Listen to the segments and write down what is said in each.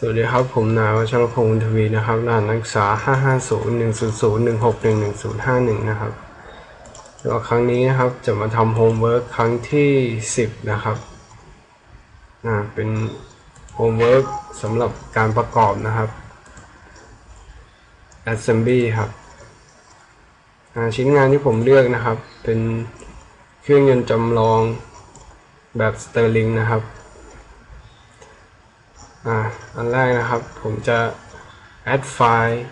สวัสดีครับ ผมนายวัชรพงศ์ทวีนะครับรหัสนักศึกษา 550-100-161-1051 นะครับแล้วครั้งนี้นะครับจะมาทำโฮมเวิร์กครั้งที่ 10 นะครับอ่าเป็นโฮมเวิร์กสำหรับการประกอบนะครับ Assembly ครับอ่าชิ้นงานที่ผมเลือกนะครับ เป็นเครื่องยนต์จำลองแบบสเตอร์ลิงนะครับ อ่าอันแรกนะครับผมจะ add ไฟล์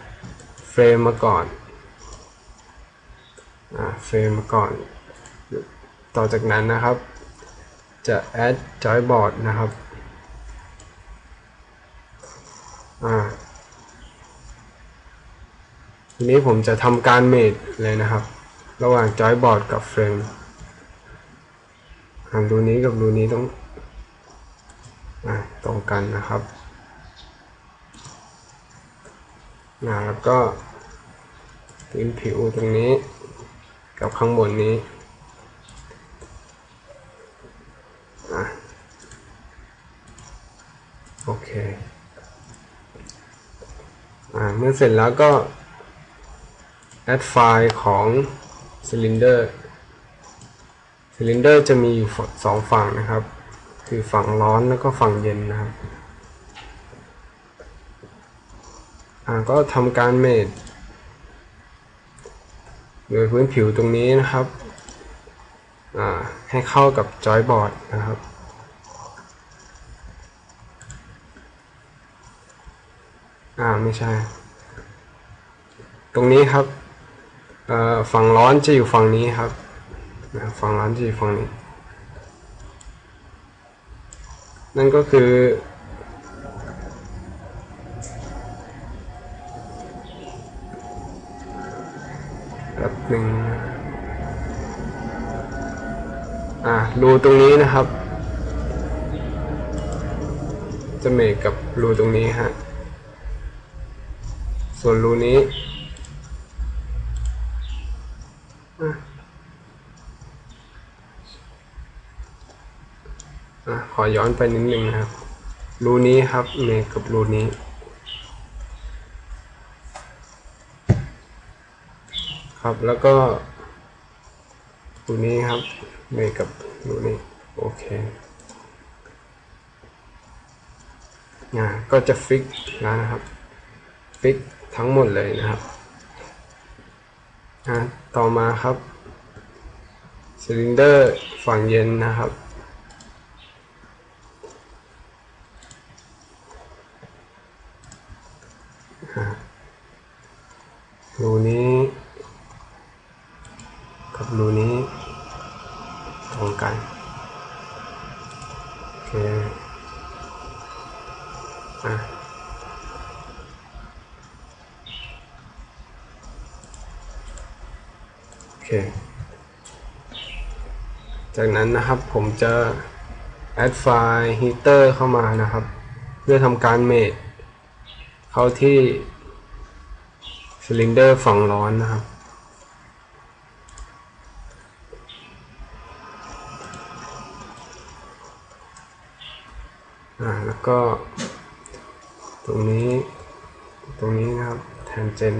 เฟรมมาก่อนอ่าเฟรมมาก่อน ต่อจากนั้นนะครับ จะ add joyboard นะครับอ่าทีนี้ผมจะทำการเมดเลยนะครับ ระหว่าง joyboard กับเฟรมอ่ารูนี้กับรูนี้ต้องอ่าตรงกันนะครับ อ่าแล้วก็พื้นผิวตรงนี้ กับข้างบนนี้โอเคอ่าเมื่อเสร็จแล้วก็ add ไฟล์ของซิลินเดอร์ซิลินเดอร์จะมีอยู่สองฝั่งนะครับ คือฝั่งร้อนแล้วก็ฝั่งเย็นนะครับ อ่าก็ทำการเมดโดยพื้นผิวตรงนี้นะครับอ่าให้เข้ากับจอยบอร์ดนะครับอ่าไม่ใช่ ตรงนี้ครับฝั่งร้อนจะอยู่ฝั่งนี้ครับฝั่งร้อนจะอยู่ฝั่งนี้ นั่นก็คือ หนึ่งอ่ารูตรงนี้นะครับ จะเมกกับรูตรงนี้ฮะ ส่วนรูนี้อะขอย้อนไปนิดนึงนะครับ รูนี้ครับเมกกับรูนี้ ครับ แล้วก็รูนี้ครับเมกกับรูนี้โอเคนะก็จะฟิกแล้วนะครับ ฟิกทั้งหมดเลยนะครับนะต่อมาครับซิลินเดอร์ฝั่งเย็นนะครับ รูนี้กับรูนี้ตรงกันโอเคอะ โอเค จากนั้นนะครับผมจะ add ไฟล์ heater เข้ามานะครับเพื่อทำการเมดเข้าที่ซิลินเดอร์ฝั่งร้อนนะครับอ่าแล้วก็ ตรงนี้ ตรงนี้นะครับแทนเจน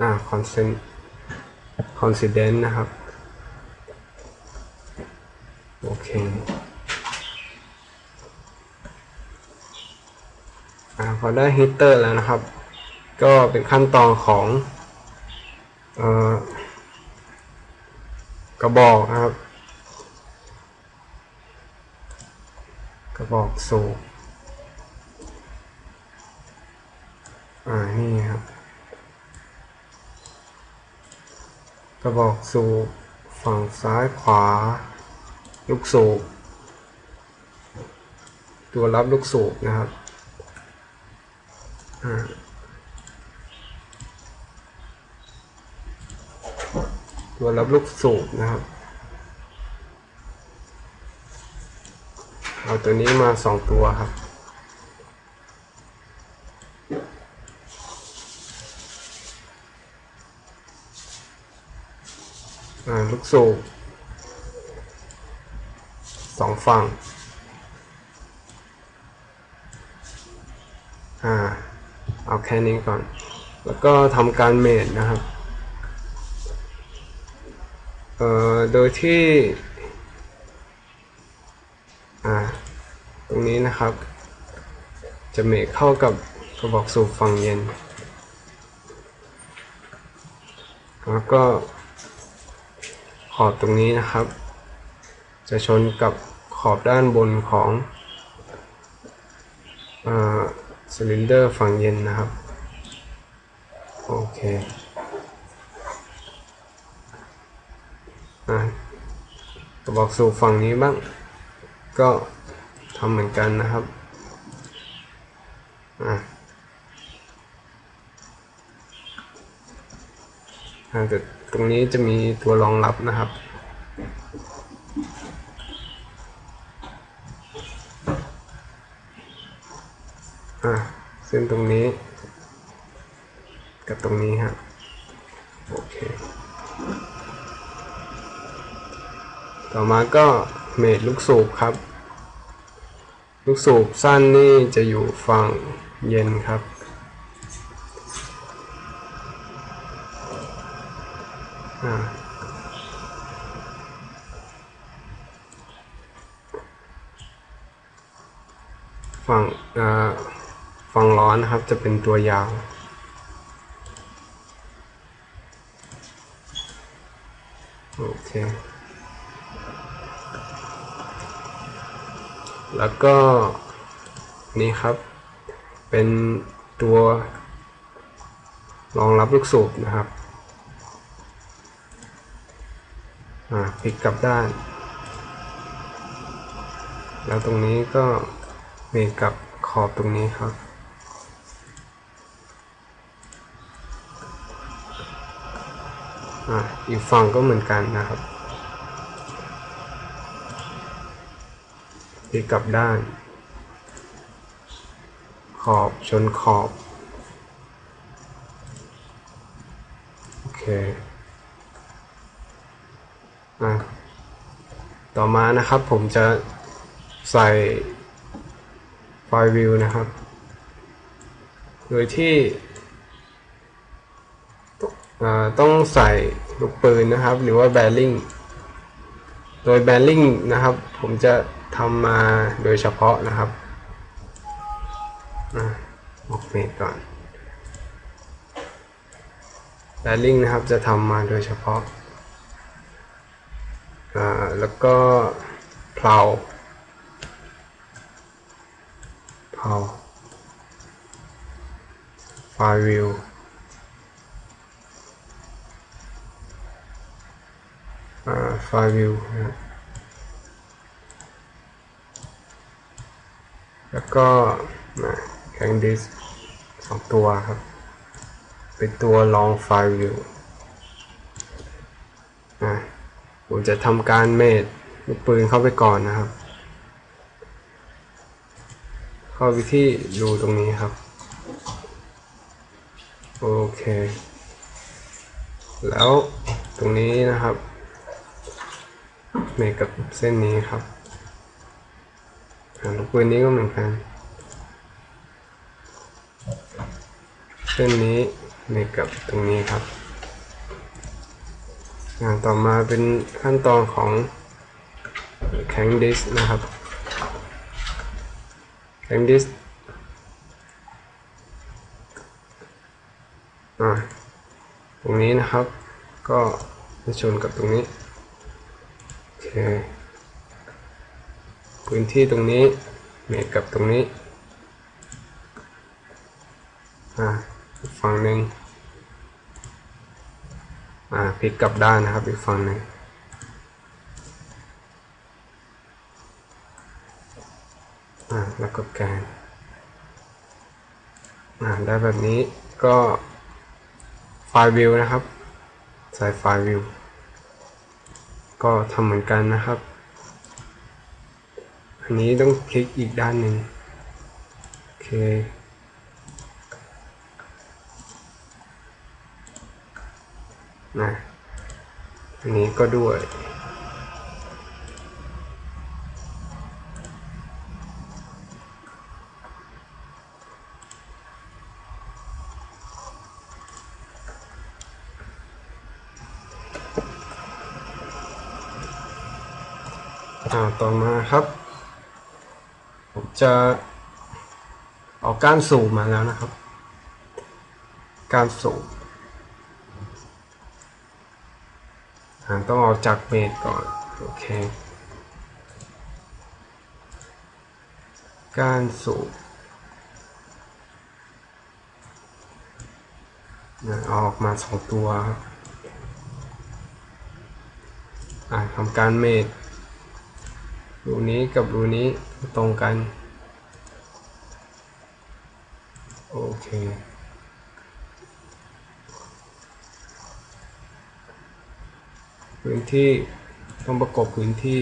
อ่าคอนเซนคอนซิเดนต์นะครับ โอเคอ่าพอได้ฮีเตอร์แล้วนะครับ ก็เป็นขั้นตอนของเอ่อกระบอกนะครับ กระบอกสูบ อ่านี่ครับ กระบอกสูบฝั่งซ้ายขวา ลูกสูบ ตัวรับลูกสูบนะครับตัวรับลูกสูบนะครับ เอาตัวนี้มาสองตัวครับ ลูกสูบสองฝั่งอ่าเอาแค่นี้ก่อน แล้วก็ทำการเมดนะครับเอ่อโดยที่อ่าตรงนี้นะครับ จะเมดเข้ากับกระบอกสูบฝั่งเย็น แล้วก็ ขอบตรงนี้นะครับ จะชนกับขอบด้านบนของซิลินเดอร์ฝั่งเย็นนะครับ โอเคอะกระบอกสูบฝั่งนี้บ้าง ก็ทำเหมือนกันนะครับอะอะ ตรงนี้จะมีตัวรองรับนะครับ อะเส้นตรงนี้ กับตรงนี้ฮะโอเค ต่อมาก็เมดลูกสูบครับ ลูกสูบสั้นนี่จะอยู่ฝั่งเย็นครับ ฝั่งฝั่งร้อนนะครับจะเป็นตัวยาว โอเค แล้วก็นี่ครับ เป็นตัวรองรับลูกสูบนะครับอ่าพลิกกลับด้าน แล้วตรงนี้ก็ มีกับขอบตรงนี้ครับอ่าอีกฝั่งก็เหมือนกันนะครับพลิกกลับด้าน ขอบชนขอบ โอเคอะต่อมานะครับผมจะใส่ ไฟวิวนะครับ โดยที่ต้องใส่ลูกปืนนะครับ หรือว่าแบริ่งโดยแบริ่งนะครับ ผมจะทำมาโดยเฉพาะนะครับออกเมดก่อนแบริ่งนะครับจะทำมาโดยเฉพาะแล้วก็เพลา เพลาไฟวิวอ่าไฟวิวนะแล้วก็แข็งดิสสองตัวครับ เป็นตัวลองไฟวิวผมจะทำการเมดลูกปืนเข้าไปก่อนนะครับ เข้าไปที่รูตรงนี้ครับ โอเค แล้วตรงนี้นะครับเมกับเส้นนี้ครับอ่าลูกปืนนี้ก็เหมือนกัน เส้นนี้เมกับตรงนี้ครับงานต่อมาเป็นขั้นตอนของแข็งดิสนะครับ แข็งดิสอ่าตรงนี้นะครับ ก็จะชนกับตรงนี้โอเคพื้นที่ตรงนี้เมทกับตรงนี้อ่าฝั่งหนึ่งอ่าพลิกกลับด้านนะครับอีกฝั่งหนึ่ง อ่าแล้วก็แกนอ่าได้แบบนี้ก็ไฟล์วิวนะครับใส่ไฟล์วิวก็ทำเหมือนกันนะครับ อันนี้ต้องคลิกอีกด้านหนึ่งโอเคนะอันนี้ก็ด้วย ต่อมาครับผมจะเอาก้านสูบมาแล้วนะครับ กานสูบต้องออกจากเมดก่อน โอเค กานสูบเอาออกมาสองตัวครับอ่าทำการเมด รูนี้กับรูนี้ตรงกัน โอเค พื้นที่ต้องประกอบพื้นที่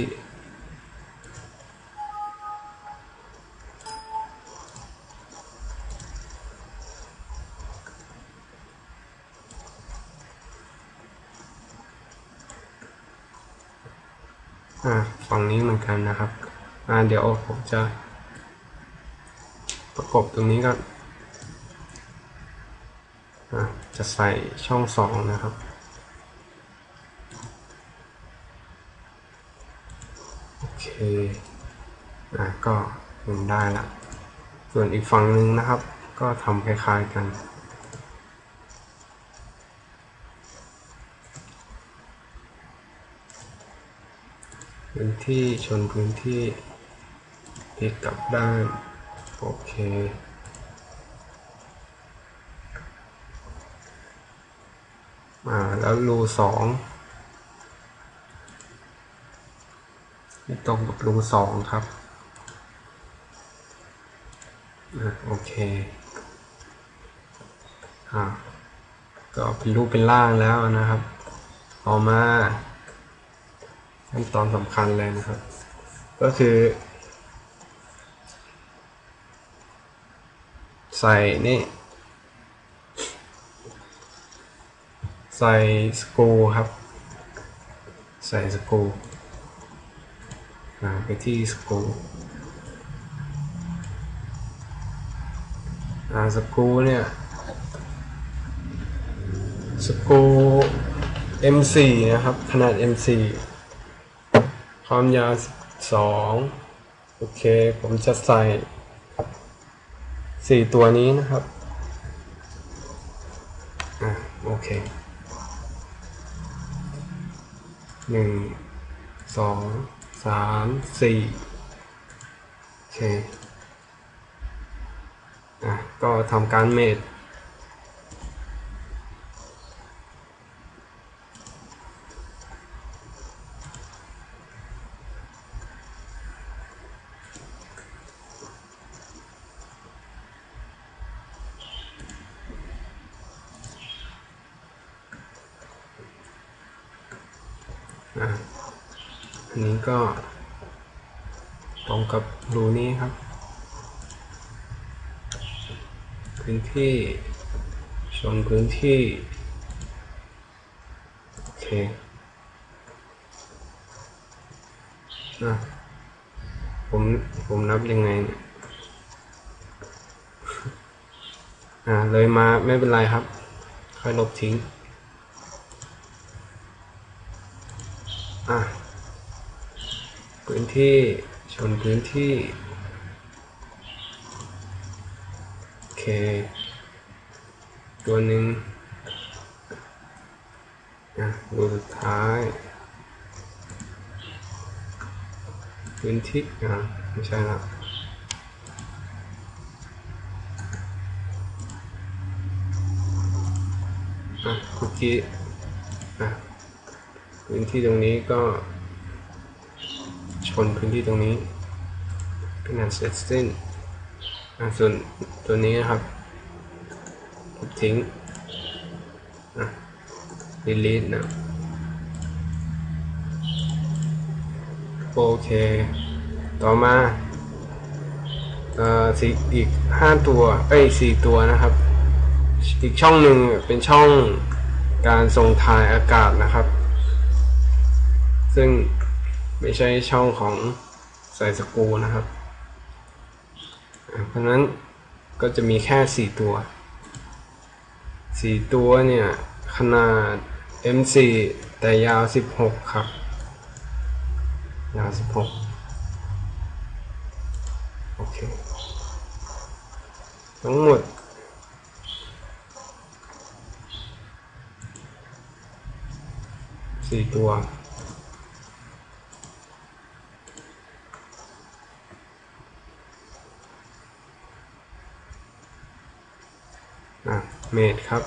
าเดี๋ยวผมจะประกบตรงนี้ก่อนจะใส่ช่องสองนะครับ โอเคอะก็มุนได้ละ ส่วนอีกฝั่งหนึ่งนะครับ ก็ทำคล้ายๆกันพื้นที่ชนพื้นที่ พลิกกลับด้าน โอเคอ่าแล้วรูสองไม่ตรงกับรูสองครับอโอเคอ่าก็เป็นรูปเป็นร่างแล้วนะครับต่อมาขั้นตอนสำคัญเลยนะครับ ก็คือ ใส่นี่ ใส่สกูครับ ใส่สกูไปที่สกูสกูเนี่ยสกู M4 นะครับ ขนาด M4 ความยาว 12 โอเค ผมจะใส่ สี่ตัวนี้นะครับอะโอเคหนึ่งสองสามสี่โอเคอะก็ทำการเมด ก็ตรงกับรูนี้ครับ พื้นที่ชนพื้นที่ โอเคอะผมผมนับยังไงเนี่ยอ่าเลยมาไม่เป็นไรครับ ค่อยลบทิ้ง อะ พื้น ที่ ชนพื้นที่โอเค ตัวหนึ่งอะดูสุดท้าย พื้นที่อะไม่ใช่ละอะเมื่อกี้อะพื้นที่ตรงนี้ก็ นพื้นที่ตรงนี้ขนาดเสร็จสิ้นส่วนตัวนี้นะครับทิ้งอะ delete นะโอเค ต่อมาเอ่อสีอีกห้าตัวเอ้ยสี่ตัวนะครับ อีกช่องหนึ่งเป็นช่องการส่งถ่ายอากาศนะครับ ซึ่ง ไม่ใช่ช่องของใส่สกูนะครับ เพราะนั้นก็จะมีแค่สี่ตัวสี่ตัวเนี่ย ขนาด M4 แต่ยาว 16 ครับ ยาว 16 โอเค ทั้งหมดสี่ตัว อะ เมดครับ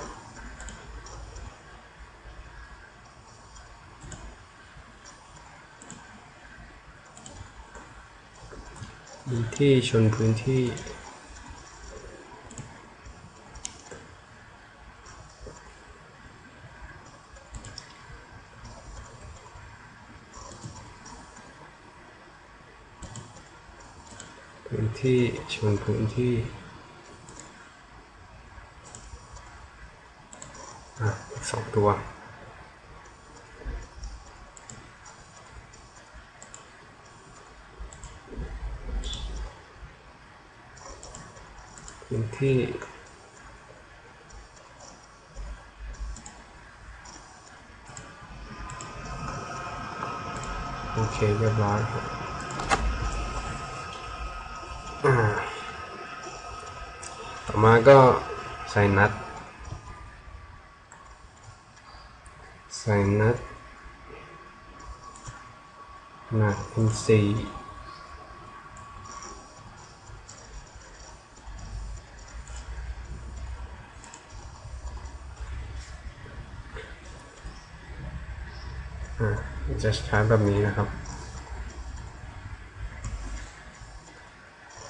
พื้นที่ชนพื้นที่พื้นที่ชนพื้นที่ อีกสองตัว พื้นที่โอเคเรียบร้อยครับต่อมาก็ใส่นัด ใส่นัดขนาด M4 อ่าจะใช้แบบนี้นะครับ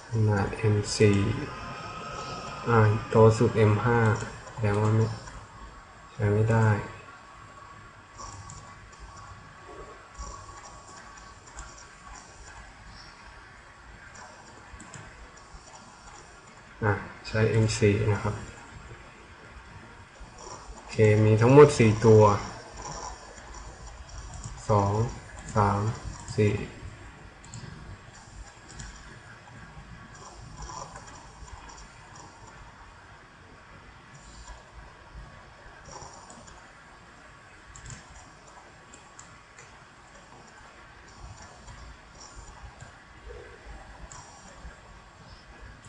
ขนาด M4 อ่าโตสุด M5 แสดงว่าไม่ใช้ไม่ได้ ใช้ M4 นะครับโอเคมีทั้งหมด 4 ตัว 2 3 4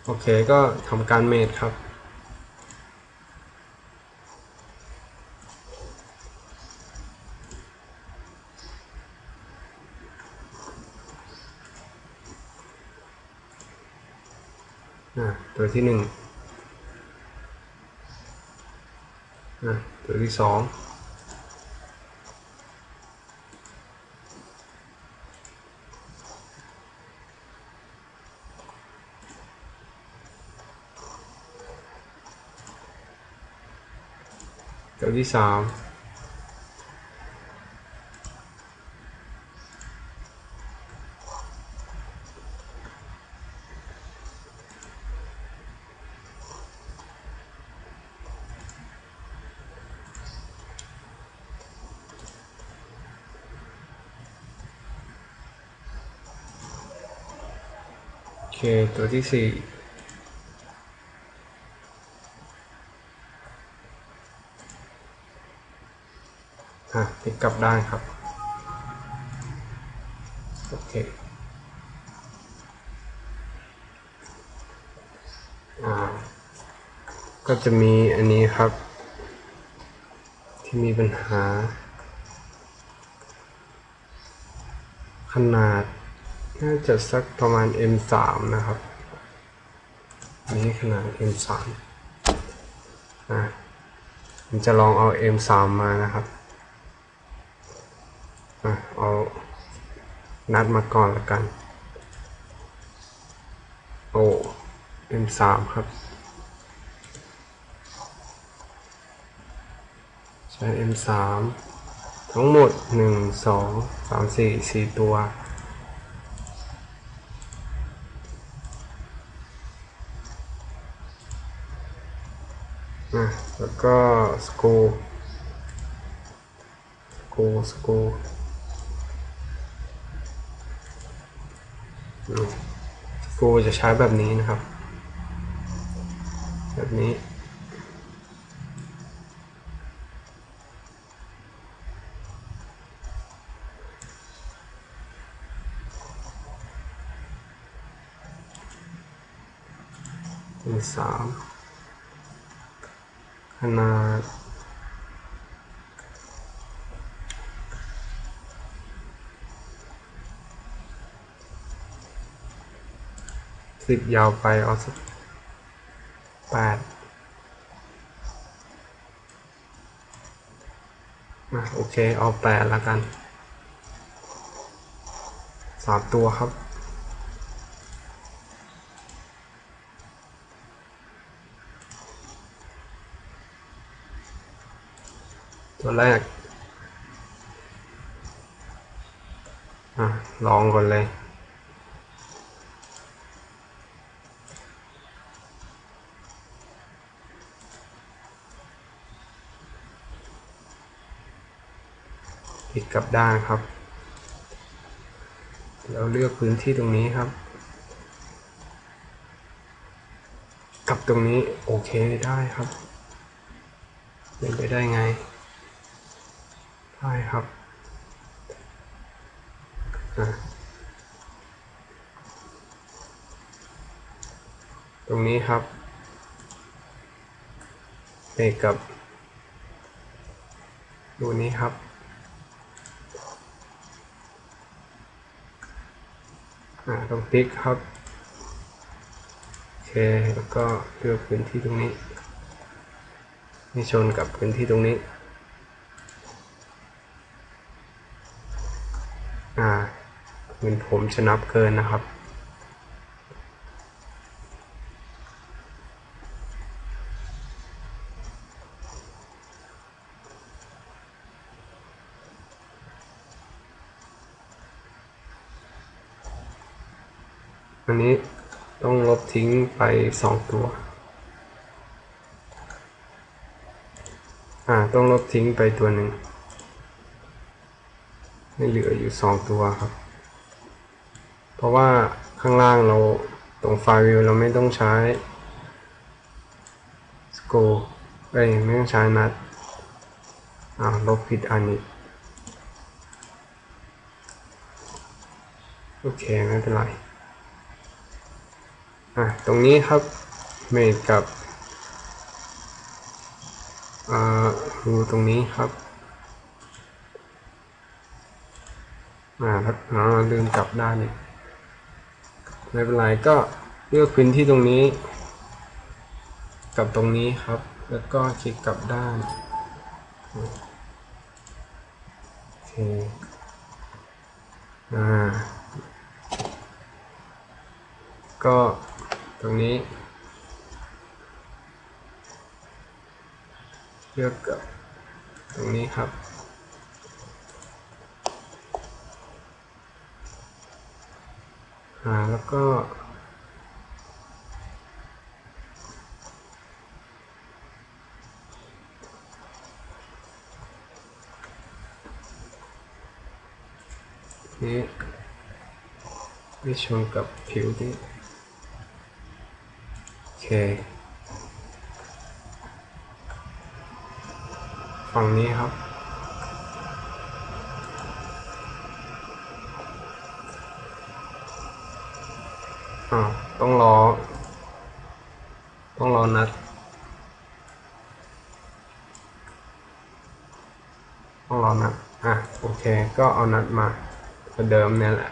โอเคก็ทำการเมดครับอะตัวที่หนึ่งอะตัวที่สอง ตัวที่สา กลับด้านครับ โอเคอ่าก็จะมีอันนี้ครับ ที่มีปัญหา ขนาดน่าจะสักประมาณ M3 นะครับ อันนี้ขนาด M3 อะผมจะลองเอา M3 มานะครับ เอานัดมาก่อนละกัน โอ้ M3 ครับ ใช้ M3 ทั้งหมด 1 2 3 4 4 ตัวอะแล้วก็สกูสกูสก กูจะใช้แบบนี้นะครับ แบบนี้ เป็นสามขนาด สิบยาวไปเอาสักแปดอะโอเคเอาแปดแล้วกันสามตัวครับตัวแรก อะ ลองก่อนเลย กับด้านครับ แล้วเลือกพื้นที่ตรงนี้ครับ กับตรงนี้โอเคได้ครับเป็นไปได้ไงได้ครับตรงนี้ครับเบรกกับดูนี้ครับ อ่า ต้องติ๊กครับ โอเค แล้วก็เลือกพื้นที่ตรงนี้ไม่ชนกับพื้นที่ตรงนี้ อ่าเหมือนผมจะนับเกินนะครับ อันนี้ต้องลบ ทิ้งไปสองตัว อ่า ต้องลบทิ้งไปตัวหนึ่งให้เหลืออยู่สองตัวครับ เพราะว่าข้างล่างเราตรงไฟล์วิวเราไม่ต้องใช้สโกเอ้ยไม่ต้องใช้นัดอ่าลบผิดอันนี้โอเค ไม่เป็นไร อะตรงนี้ครับเมดกับอ่ารูตรงนี้ครับอ่าแล้วอ๋อลืมกลับด้านอีกไม่เป็นไรก็เลือกพื้นที่ตรงนี้ กับตรงนี้ครับ แล้วก็คลิกกลับด้านโอเคอ่าก็ ตรงนี้ เลือกกับตรงนี้ครับอ่าแล้วก็นี่ไม่ชนกับผิวที่ เค ฝั่งนี้ครับ อ่าต้องรอ ต้องรอนัด ต้องรอนัด อะ โอเค ก็เอานัดมาเหมือนเดิมเนี่ยแหละ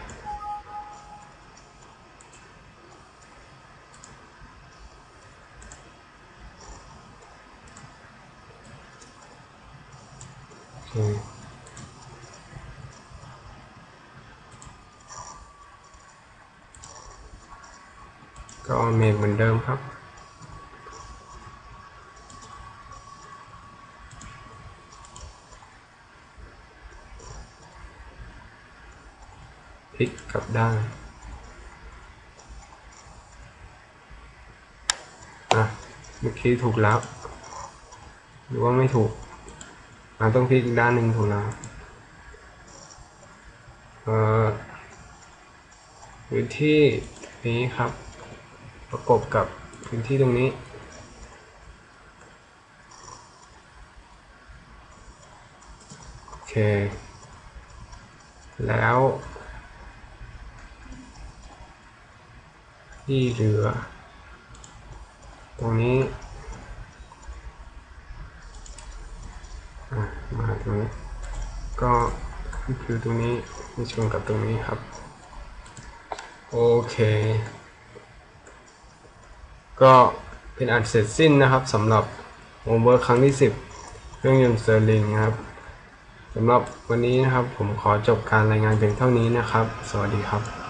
โอเค ก็เอาเมฆเหมือนเดิมครับ พลิกกลับด้านอะเมื่อกี้ถูกแล้ว หรือว่าไม่ถูก อะต้องพลิกอีกด้านหนึ่งถูกแล้วเอ่อพื้นที่นี้ครับ ประกบกับพื้นที่ตรงนี้ โอเค แล้วที่เหลือ ตรงนี้อะมาตรงนี้ ก็คือตรงนี้มีชนกับตรงนี้ครับ โอเค ก็เป็นอันเสร็จสิ้นนะครับสำหรับโอเวอร์ครั้งที่ 10เครื่องยนต์เซอร์ลิงครับสำหรับวันนี้นะครับผมขอจบการรายงานเพียงเท่านี้นะครับ สวัสดีครับ